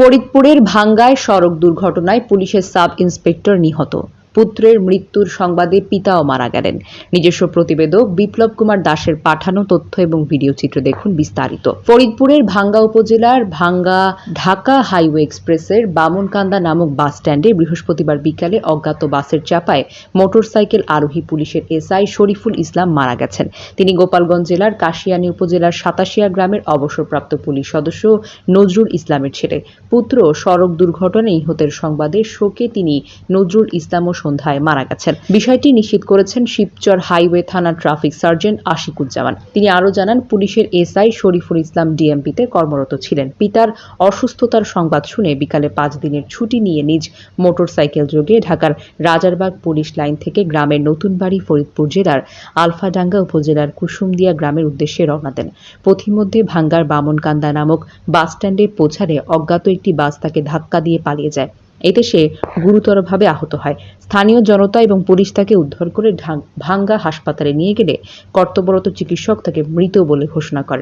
ফরিদপুরের ভাঙ্গায় সড়ক দুর্ঘটনায় পুলিশের সাব ইন্সপেক্টর নিহত। পুত্রের মৃত্যুর সংবাদে পিতাও মারা গেলেন। নিজস্ব প্রতিবেদক বিপ্লব কুমার দাসের পাঠানো তথ্য এবং ভিডিও চিত্র দেখুন বিস্তারিত। ফরিদপুরের ভাঙ্গা উপজেলার ভাঙ্গা ঢাকা হাইওয়ে এক্সপ্রেসের বামনকান্দা নামক বাস স্ট্যান্ডে বৃহস্পতিবার বিকালে অজ্ঞাত বাসের চাপায় মোটরসাইকেল আরোহী পুলিশের এসআই শরীফুল ইসলাম মারা গেছেন। তিনি গোপালগঞ্জ জেলার কাশিয়ানী উপজেলার সাতাশিয়া গ্রামের অবসরপ্রাপ্ত পুলিশ সদস্য নজরুল ইসলামের ছেলে। পুত্র সড়ক দুর্ঘটনায় নিহতের সংবাদে শোকে তিনি নজরুল ইসলামও সন্ধ্যায় মারা গেছেন। বিষয়টি নিশ্চিত করেছেন শিবচর হাইওয়ে থানার ট্রাফিক সার্জেন্ট আশিকুজ্জামান। তিনি আরও জানান, পুলিশের এসআই শরীফুল ইসলাম ডিএমপিতে কর্মরত ছিলেন। পিতার অসুস্থতার সংবাদ শুনে বিকালে পাঁচ দিনের ছুটি নিয়ে নিজ মোটরসাইকেল যোগে ঢাকার রাজারবাগ পুলিশ লাইন থেকে গ্রামের নতুন বাড়ি ফরিদপুর জেলার আলফাডাঙ্গা উপজেলার কুসুমদিয়া গ্রামের উদ্দেশ্যে রওনা দেন। পথিমধ্যে ভাঙ্গার বামনকান্দা নামক বাসস্ট্যান্ডে পৌঁছালে অজ্ঞাত একটি বাস তাকে ধাক্কা দিয়ে পালিয়ে যায়। এতে সে গুরুতরভাবে আহত হয়। স্থানীয় জনতা এবং পুলিশ তাকে উদ্ধার করে ভাঙ্গা হাসপাতালে নিয়ে গেলে কর্তব্যরত চিকিৎসক তাকে মৃত বলে ঘোষণা করেন।